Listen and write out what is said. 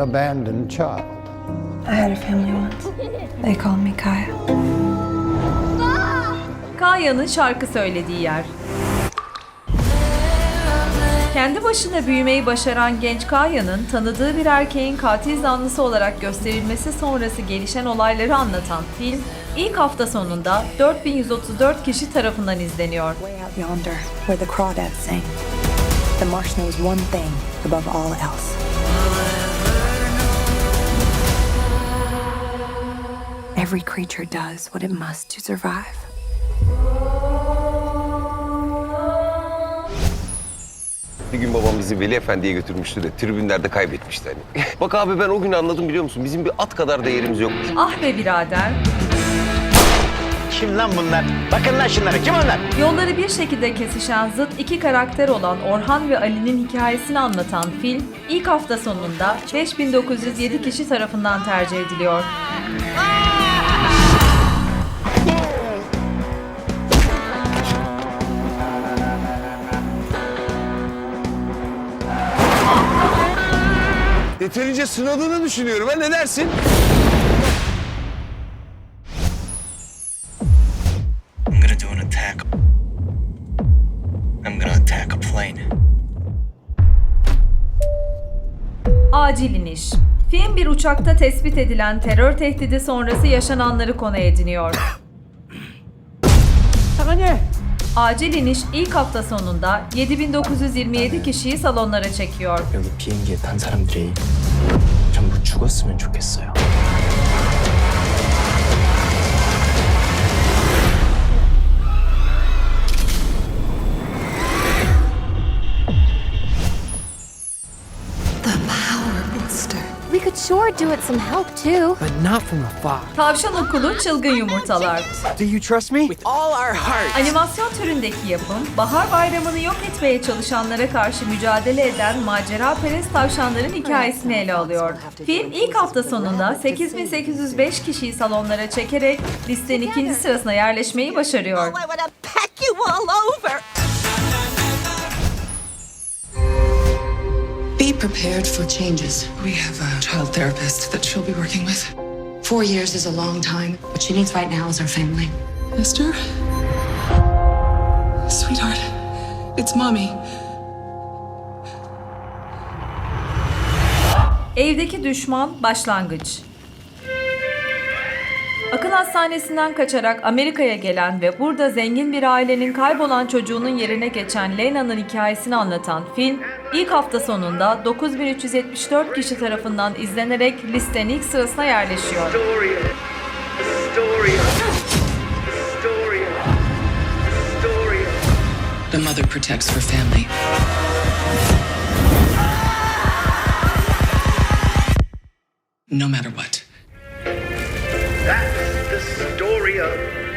an abandoned child. I had a family once. They called me Kaya. Kaya'nın şarkı söylediği yer. Kendi başına büyümeyi başaran genç Kaya'nın tanıdığı bir erkeğin katil zanlısı olarak gösterilmesi sonrası gelişen olayları anlatan film ilk hafta sonunda 4134 kişi tarafından izleniyor. Way out yonder, where the crawdads sing. The marsh knows one thing above all else. Every creature does what it must to survive. Bir gün babam bizi Veli Efendi'ye götürmüştü de tribünlerde kaybetmişti hani. Bak abi ben o gün anladım biliyor musun? Bizim bir at kadar değerimiz yokmuş. Ah be birader, Kim lan bunlar? Bakın lan şunlara. Kim onlar? yolları bir şekilde kesişen zıt iki karakter olan Orhan ve Ali'nin hikayesini anlatan film ilk hafta sonunda 5907 kişi tarafından tercih ediliyor. Yeterince sınadığını düşünüyorum. Ben ne dersin? I'm gonna do an attack. I'm gonna attack a plane. Acil iniş. Film bir uçakta tespit edilen terör tehdidi sonrası yaşananları konu ediniyor. Acil iniş ilk hafta sonunda 7927 kişiyi salonlara çekiyor. 여기 비행기에 탄 사람들이 전부 죽었으면 좋겠어요. Sure do it some help too. but not from afar. Tavşan Okulu Çılgın Yumurtalar. Do you trust me? With all our hearts. Animasyon türündeki yapım, bahar bayramını yok etmeye çalışanlara karşı mücadele eden macera perest tavşanların hikayesini ele alıyor. Film ilk hafta sonunda 8805 kişiyi salonlara çekerek listenin ikinci sırasına yerleşmeyi başarıyor. Prepared for changes. We have a child therapist that she'll be working with. Four years is a long time. What she needs right now is our family. Esther? Sweetheart, it's mommy. Evdeki düşman başlangıç. Hastanesinden kaçarak Amerika'ya gelen ve burada zengin bir ailenin kaybolan çocuğunun yerine geçen Lena'nın hikayesini anlatan film, ilk hafta sonunda 9374 kişi tarafından izlenerek listenin ilk sırasına yerleşiyor. The mother protects her family. No matter what. Yeah.